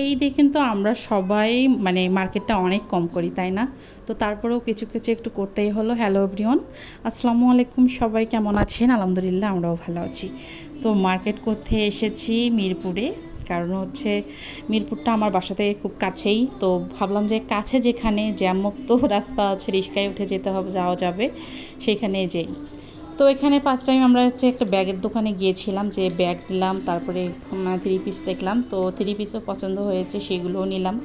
এই দিয়ে কিন্তু আমরা সবাই মানে মার্কেটটা অনেক কম করি, তাই না? তো তারপরেও কিছু কিছু একটু করতেই হলো। হ্যালো এভরিওয়ান আসসালামু আলাইকুম। সবাই কেমন আছেন? আলহামদুলিল্লাহ আমরাও ভালো আছি। তো মার্কেট করতে এসেছি মিরপুরে, কারণ হচ্ছে মিরপুরটা আমার বাসা থেকে খুব কাছেই। তো ভাবলাম যে কাছে যেখানে জ্যামমুক্ত রাস্তা আছে, রিক্সায় উঠে যেতে হবে, যাওয়া যাবে, সেখানে যেই। তো এখানে ফার্স্ট টাইম আমরা হচ্ছে একটা ব্যাগের দোকানে গিয়েছিলাম, যে ব্যাগ নিলাম, তারপরে থ্রি পিস দেখলাম। তো থ্রি পিসও পছন্দ হয়েছে, সেগুলোও নিলাম।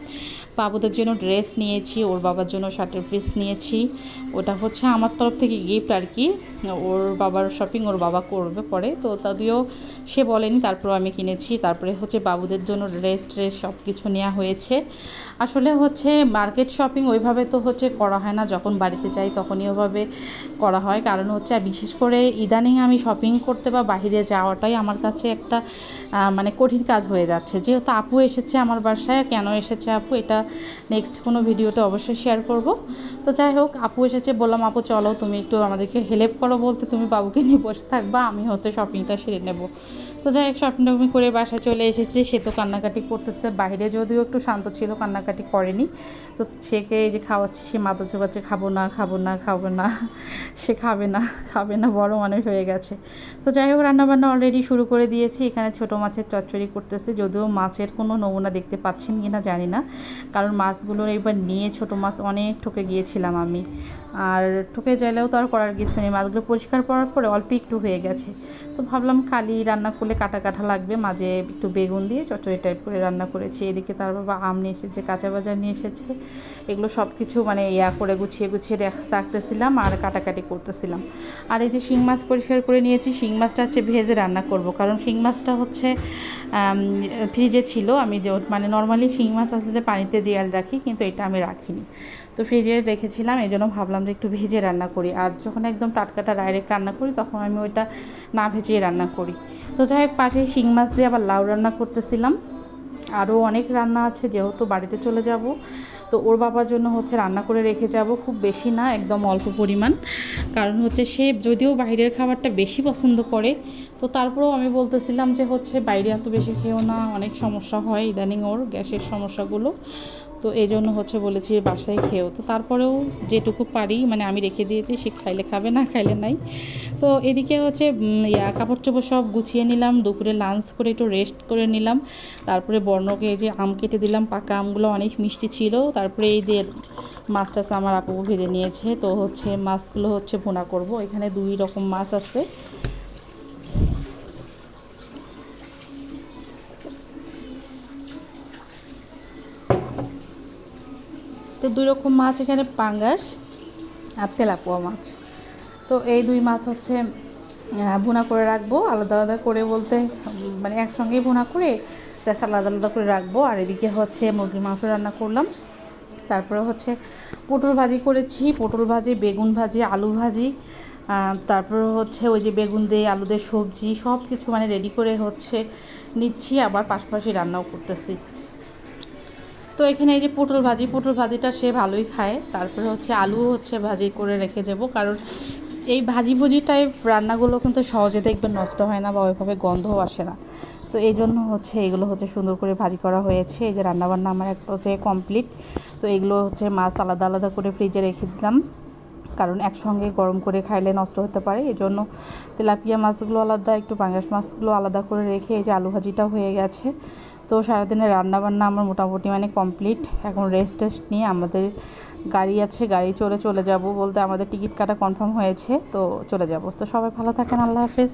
বাবুদের জন্য ড্রেস নিয়েছি, ওর বাবার জন্য শার্টের পিস নিয়েছি। ওটা হচ্ছে আমার তরফ থেকে গিফট আর কি। ওর বাবার শপিং ওর বাবা করবে পরে। তো তাদেরও সে বলেনি তারপর আমি কিনেছি। তারপরে হচ্ছে বাবুদের জন্য ড্রেস ট্রেস সব কিছু নেওয়া হয়েছে। আসলে হচ্ছে মার্কেট শপিং ওইভাবে তো হচ্ছে করা হয় না। যখন বাড়িতে যাই, তখনই ওভাবে করা হয়। কারণ হচ্ছে বিশেষ করে ইদানিং আমি শপিং করতে বা বাহিরে যাওয়াটাই আমার কাছে একটা মানে কঠিন কাজ হয়ে যাচ্ছে। যেহেতু আপু এসেছে আমার বাসায়, কেন এসেছে আপু? এটা নেক্সট কোনো ভিডিওতে অবশ্যই শেয়ার করব। তো যাই হোক, আপু এসেছে, বললাম, আপু, চলো, তুমি একটু আমাদেরকে হেল্প করো বলতে। তুমি বাবুকে নিয়ে বসে থাকবা, আমি হচ্ছে শপিংটা সেরে নেব। তো যাই হোক শপিং টপিং করে বাসায় চলে এসেছি। সে তো কান্নাকাটি করতেছে। বাইরে যদিও একটু শান্ত ছিল, কান্নাকাটি করেনি। তো সেকে এই যে খাওয়াচ্ছি, সে মাথা চোবাচ্ছে খাব না খাব না খাব না। সে খাবে না খাবে না বড় মানুষ হয়ে গেছে। তো যাই হোক, রান্নাবান্না অলরেডি শুরু করে দিয়েছি। এখানে ছোটো মাছের চচ্চড়ি করতেছে। যদিও মাছের কোনো নমুনা দেখতে পাচ্ছেন কি না জানি না। কারণ মাছগুলোর এবার নিয়ে ছোটো মাছ অনেক ঠকে গিয়েছিলাম আমি। আর ঠকে চাইলেও তো আর করার কিছু নেই। মাছগুলো পরিষ্কার করার পরে অল্প একটু হয়ে গেছে। তো ভাবলাম কালি রান্না করলে কাটা কাটা লাগবে। মাঝে একটু বেগুন দিয়ে চচড়ি টাইপ করে রান্না করেছি। এদিকে তার বাবা আম নিয়ে এসেছে, কাঁচা বাজার নিয়ে এসেছে। এগুলো সব কিছু মানে ইয়া করে গুছিয়ে গুছিয়ে রাখতেছিলাম আর কাটাকাটি করতেছিলাম। আর এই যে শিং মাছ পরিষ্কার করে নিয়েছি, শিং মাছটা হচ্ছে ভেজে রান্না করব। কারণ শিং মাছটা হচ্ছে ফ্রিজে ছিল। আমি মানে নর্মালি শিং মাছ আসলে পানিতে জিয়াল রাখি, কিন্তু এটা আমি রাখিনি। তো ফ্রিজে রেখেছিলাম, এই জন্য ভাবলাম যে একটু ভেজে রান্না করি। আর যখন একদম টাটকাটা ডাইরেক্ট রান্না করি, তখন আমি ওইটা না ভেজিয়ে রান্না করি। তো যাই হোক, পাশে শিং মাছ দিয়ে আবার লাউ রান্না করতেছিলাম। আরও অনেক রান্না আছে, যেহেতু বাড়িতে চলে যাব। তো ওর বাবার জন্য হচ্ছে রান্না করে রেখে যাব, খুব বেশি না, একদম অল্প পরিমাণ। কারণ হচ্ছে সে যদিও বাইরের খাবারটা বেশি পছন্দ করে, তো তারপরেও আমি বলতেছিলাম যে হচ্ছে বাইরে এত বেশি খেয়েও না, অনেক সমস্যা হয় ইদানিং ওর গ্যাসের সমস্যাগুলো। তো এই জন্য হচ্ছে বলেছি বাসায় খেয়েও। তো তারপরেও যেটুকু পারি মানে আমি রেখে দিয়েছি, সে খাইলে খাবে না, খাইলে নাই। তো এদিকে হচ্ছে ইয়া কাপড় চোপড় সব গুছিয়ে নিলাম, দুপুরে লাঞ্চ করে একটু রেস্ট করে নিলাম। তারপরে বর্ণকে যে আম কেটে দিলাম, পাকা আমগুলো অনেক মিষ্টি ছিল। তারপরে এই দিয়ে মাছ টাছ আমার আপু ভেজে নিয়েছে, তো হচ্ছে মাছগুলো হচ্ছে ভুনা করব। এখানে দুই রকম মাছ আছে। তো দুই রকম মাছ, এখানে পাঙ্গাস আর তেলাপোয়া মাছ। তো এই দুই মাছ হচ্ছে ভুনা করে রাখব, আলাদা আলাদা করে বলতে মানে একসঙ্গেই ভুনা করে জাস্ট আলাদা আলাদা করে রাখব। আর এদিকে হচ্ছে মুরগির মাংস রান্না করলাম। তারপরে হচ্ছে পটল ভাজি করেছি, পটল ভাজি, বেগুন ভাজি, আলু ভাজি তারপরে হচ্ছে ওই যে বেগুন দিয়ে, আলু দিয়ে সবজি সব কিছু মানে রেডি করে হচ্ছে নিচ্ছি, আবার পাশাপাশি রান্নাও করতেছি। তো এখানে এই যে পটল ভাজি, পটল ভাজিটা সে ভালোই খায়। তারপরে হচ্ছে আলু হচ্ছে ভাজি করে রেখে যাব কারণ এই ভাজি ভুজি টাইপ রান্নাগুলো কিন্তু সহজে দেখবেন নষ্ট হয় না বা ওইভাবে গন্ধও আসে না। তো এই জন্য হচ্ছে এগুলো হচ্ছে সুন্দর করে ভাজি করা হয়েছে। এই যে রান্নাবান্না আমার এক হচ্ছে কমপ্লিট তো এগুলো হচ্ছে মাছ আলাদা আলাদা করে ফ্রিজে রেখে দিলাম। কারণ একসঙ্গে গরম করে খাইলে নষ্ট হতে পারে। এই জন্য তেলাপিয়া মাছগুলো আলাদা, একটু পাঙ্গাস মাছগুলো আলাদা করে রেখে এই যে আলু ভাজিটা হয়ে গেছে। তো সারাদিনের রান্নাবান্না আমার মোটামুটি মানে কমপ্লিট। এখন রেস্ট টেস্ট নিয়ে আমাদের গাড়ি আছে, গাড়ি চলে চলে যাব বলতে আমাদের টিকিট কাটা কনফার্ম হয়েছে, তো চলে যাব। তো সবাই ভালো থাকেন, আল্লাহ হাফেজ।